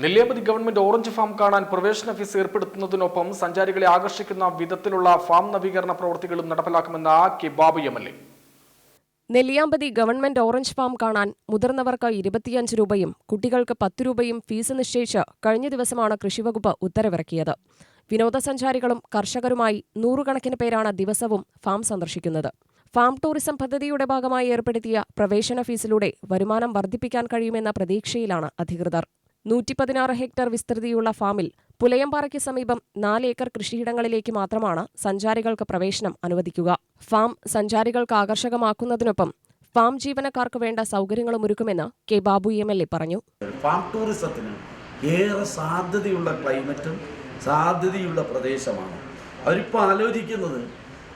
Nelliyampathy government orange farm കാണാൻ പ്രവേശന fees ഏർപ്പെടുത്തുന്നതിനൊപ്പം സഞ്ചാരികളെ ആകർഷിക്കുന്ന വിധത്തിലുള്ള ഫാം നവീകരണ പ്രവൃത്തികളും നടപ്പിലാക്കുമെന്ന് K Babu M L A. Nelliyampathy government orange farm കാണാൻ മുതിർന്നവർക്ക് ഇരുപത്തിയഞ്ച് രൂപയും കുട്ടികൾക്ക് പത്ത് രൂപയും ഫീസ് നിശ്ചയിച്ച് കഴിഞ്ഞ ദിവസമാണ് കൃഷിവകുപ്പ് ഉത്തരവിറക്കിയത്. വിനോദസഞ്ചാരികളും കർഷകരുമായി നൂറുകണക്കിന് പേരാണ് ദിവസവും ഫാം സന്ദർശിക്കുന്നത്. ഫാം ടൂറിസം പദ്ധതിയുടെ ഭാഗമായി ഏർപ്പെടുത്തിയ പ്രവേശന ഫീസിലൂടെ വരുമാനം വർദ്ധിപ്പിക്കാൻ കഴിയുമെന്ന പ്രതീക്ഷയിലാണ് അധികൃതർ. നൂറ്റി പതിനാറ് ഹെക്ടർ വിസ്തൃതിയുള്ള ഫാമിൽ പുലയമ്പാറയ്ക്ക് സമീപം നാല് ഏക്കർ കൃഷിയിടങ്ങളിലേക്ക് മാത്രമാണ് സഞ്ചാരികൾക്ക് പ്രവേശനം അനുവദിക്കുക. ഫാം സഞ്ചാരികൾക്ക് ആകർഷകമാക്കുന്നതിനൊപ്പം ഫാം ജീവനക്കാർക്ക് വേണ്ട സൗകര്യങ്ങളും ഒരുക്കുമെന്ന് K Babu M L A പറഞ്ഞു. ഫാം ടൂറിസത്തിന് ഏറെ സാധ്യതയുള്ള ക്ലൈമറ്റും സാധ്യതയുള്ള പ്രദേശമാണ്. അവരിപ്പോൾ ആലോചിക്കുന്നത്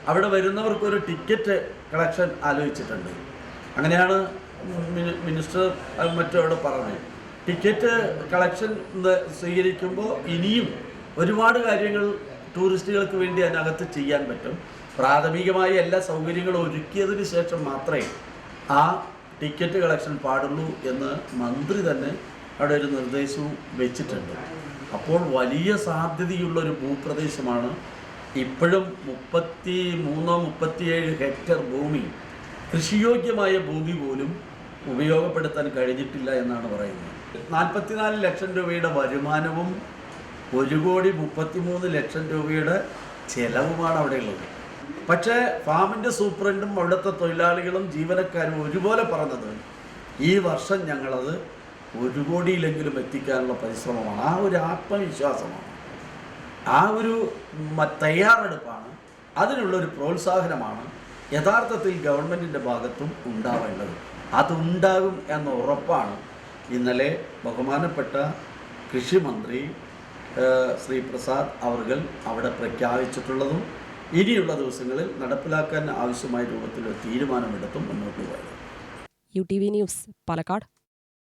അവിടെ വരുന്നവർക്ക് ഒരു ടിക്കറ്റ് കളക്ഷൻ ആലോചിച്ചിട്ടുണ്ട്. അങ്ങനെയാണ് മിനിസ്റ്റർ മറ്റും അവിടെ പറഞ്ഞത്. ടിക്കറ്റ് കളക്ഷൻ സ്വീകരിക്കുമ്പോൾ ഇനിയും ഒരുപാട് കാര്യങ്ങൾ ടൂറിസ്റ്റുകൾക്ക് വേണ്ടി അതിനകത്ത് ചെയ്യാൻ പറ്റും. പ്രാഥമികമായി എല്ലാ സൗകര്യങ്ങളും ഒരുക്കിയതിന് ശേഷം മാത്രമേ ആ ടിക്കറ്റ് കളക്ഷൻ പാടുള്ളൂ എന്ന് മന്ത്രി തന്നെ അവിടെ ഒരു നിർദ്ദേശവും വെച്ചിട്ടുണ്ട്. അപ്പോൾ വലിയ സാധ്യതയുള്ള ഒരു ഭൂപ്രദേശമാണ് ഇപ്പോഴും മുപ്പത്തി മൂന്നോ മുപ്പത്തിയേഴ് ഹെക്ടർ ഭൂമി. കൃഷിയോഗ്യമായ ഭൂമി പോലും ഉപയോഗപ്പെടുത്താൻ കഴിഞ്ഞിട്ടില്ല എന്നാണ് പറയുന്നത്. നാൽപ്പത്തിനാല് ലക്ഷം രൂപയുടെ വരുമാനവും ഒരു കോടി മുപ്പത്തിമൂന്ന് ലക്ഷം രൂപയുടെ ചെലവുമാണ് അവിടെയുള്ളത് പക്ഷേ ഫാമിന്റെ സൂപ്രണ്ടും അവിടുത്തെ തൊഴിലാളികളും ജീവനക്കാരും ഒരുപോലെ പറഞ്ഞത് ഈ വർഷം ഞങ്ങളത് ഒരു കോടിയിലെങ്കിലും എത്തിക്കാനുള്ള പരിശ്രമമാണ്. ആ ഒരു ആത്മവിശ്വാസമാണ്. ആ ഒരു തയ്യാറെടുപ്പാണ്. അതിനുള്ളൊരു പ്രോത്സാഹനമാണ് യഥാർത്ഥത്തിൽ ഗവൺമെന്റിന്റെ ഭാഗത്തും ഉണ്ടാവേണ്ടത്. അതുണ്ടാകും എന്ന ഉറപ്പാണ്. ഇന്നലെ ബഹുമാനപ്പെട്ട കൃഷിമന്ത്രി മന്ത്രി ശ്രീ പ്രസാദ് അവർകൾ അവിടെ പ്രഖ്യാപിച്ചിട്ടുള്ളതും ഇനിയുള്ള ദിവസങ്ങളിൽ നടപ്പിലാക്കാൻ ആവശ്യമായ രൂപത്തിലുള്ള തീരുമാനമെടുത്തും മുന്നോട്ട് പോയത്. U T V news Palakkad.